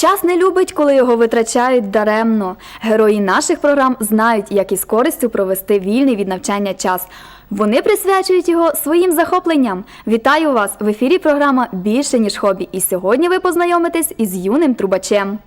Час не любить, коли його витрачають даремно. Герої наших програм знають, як із користю провести вільний від навчання час. Вони присвячують його своїм захопленням. Вітаю вас! В ефірі програма більше ніж хобі. І сьогодні ви познайомитесь із юним трубачем.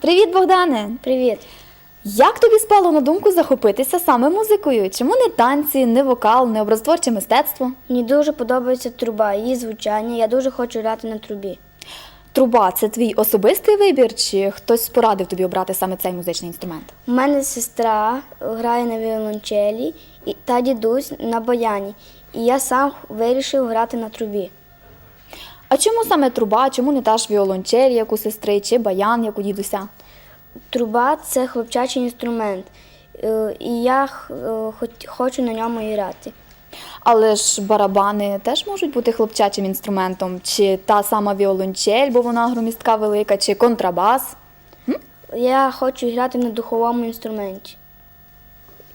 Привіт, Богдане! Привіт. Як тобі спало на думку захопитися саме музикою? Чому не танці, не вокал, не образотворче мистецтво? Мені дуже подобається труба, її звучання. Я дуже хочу грати на трубі. Труба це твій особистий вибір, чи хтось порадив тобі обрати саме цей музичний інструмент? У мене сестра грає на віолончелі та дідусь на баяні. І я сам вирішив грати на трубі. А чому саме труба? Чому не та ж віолончель, як у сестри, чи баян, як у дідуся? Труба це хлопчачий інструмент, е, і я е, хоч- хочу на ньому грати. Але ж барабани теж можуть бути хлопчачим інструментом, чи та сама віолончель, бо вона громістка велика, чи контрабас. Я хочу грати на духовому інструменті,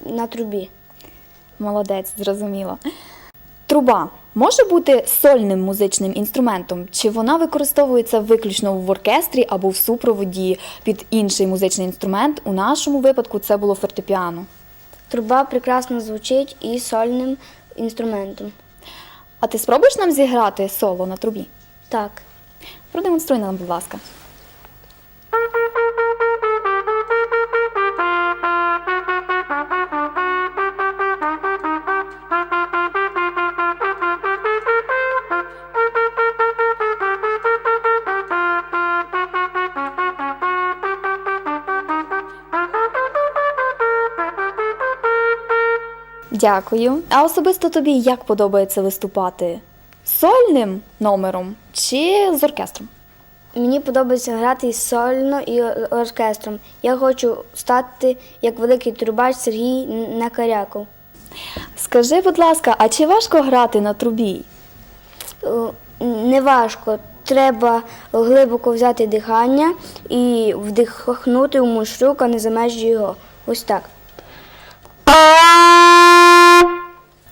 на трубі. Молодець, зрозуміло. Труба може бути сольним музичним інструментом, чи вона використовується виключно в оркестрі або в супроводі під інший музичний інструмент? У нашому випадку це було фортепіано. Труба прекрасно звучить і сольним інструментом. А ти спробуєш нам зіграти соло на трубі? Так. Продемонструй нам, будь ласка. Дякую. А особисто тобі як подобається виступати? Сольним номером чи з оркестром? Мені подобається грати і сольно, і оркестром. Я хочу стати як великий трубач Сергій Накаряков. Скажи, будь ласка, а чи важко грати на трубі? Е, Неважко. Треба глибоко взяти дихання і вдихнути у мушрук, а не за межі його. Ось так.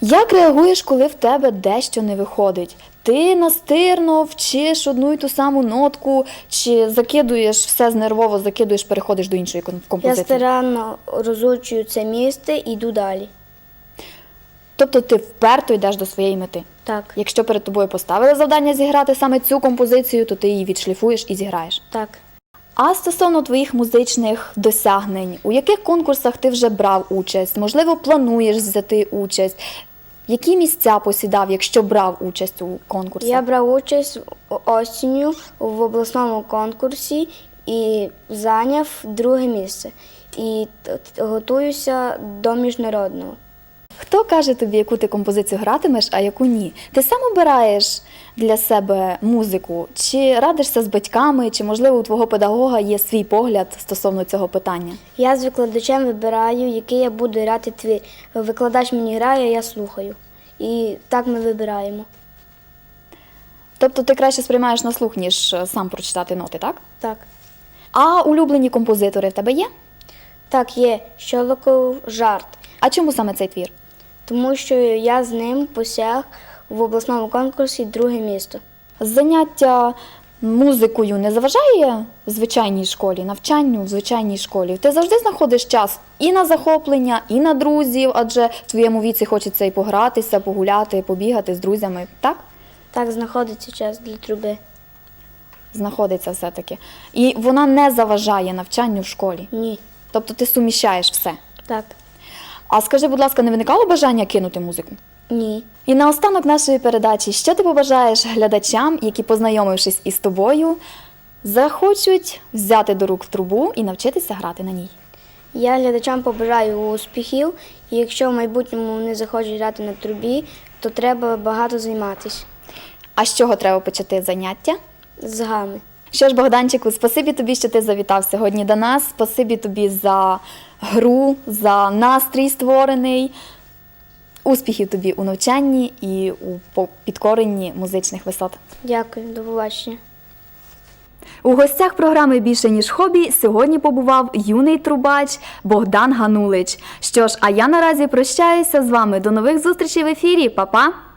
Як реагуєш, коли в тебе дещо не виходить? Ти настирно вчиш одну й ту саму нотку, чи закидуєш все знервово, закидуєш, переходиш до іншої ком- Я старанно розучую це місце і йду далі. Тобто ти вперто йдеш до своєї мети. Так, Якщо перед тобою поставили завдання зіграти саме цю композицію, то ти її відшліфуєш і зіграєш. так. А стосовно твоїх музичних досягнень, у яких конкурсах ти вже брав участь? Можливо, плануєш взяти участь? Які місця посідав, якщо брав участь у конкурсі? Я брав участь осінню в обласному конкурсі і зайняв друге місце. І готуюся до міжнародного. Хто каже тобі, яку ти композицію гратимеш, а яку ні? Ти сам обираєш для себе музику? Чи радишся з батьками, чи можливо у твого педагога є свій погляд стосовно цього питання? Я з викладачем вибираю, який я буду грати твір. Викладач мені грає, я слухаю. І так ми вибираємо. Тобто ти краще сприймаєш на слух, ніж е, сам прочитати ноти, так? Так. А улюблені композитори в тебе є? Так, є Щолоков жарт, А чому саме цей твір? тому що я з ним посяг в обласному конкурсі друге місто. Заняття музикою не заважає в звичайній школі, навчанню в звичайній школі. Ти завжди знаходиш час і на захоплення, і на друзів, адже в твоєму віці хочеться і погратися, погуляти, побігати з друзями. Так? Так знаходиться час для труби. Знаходиться все-таки. І вона не заважає навчанню в школі. Ні. Тобто ти суміщаєш все. Так. А скажи, будь ласка, не виникало бажання кинути музику? Ні. І наостанок нашої передачі, що ти побажаєш глядачам, які, познайомившись із тобою, захочуть взяти до рук трубу і навчитися грати на ній. Я глядачам побажаю успіхів, і якщо в майбутньому вони захочуть грати на трубі, то треба багато займатися А з чого треба почати заняття? з гами. Що ж, Богданчику, спасибі тобі, що ти завітав сьогодні до нас. Спасибі тобі за гру, за настрій створений. Успіхів тобі у навчанні і у підкоренні музичних висот. Дякую, до побачення. У гостях програми Більше ніж хобі сьогодні побував юний трубач Богдан Ганулич. Що ж, а я наразі прощаюся з вами. До нових зустрічей в ефірі. Па-па!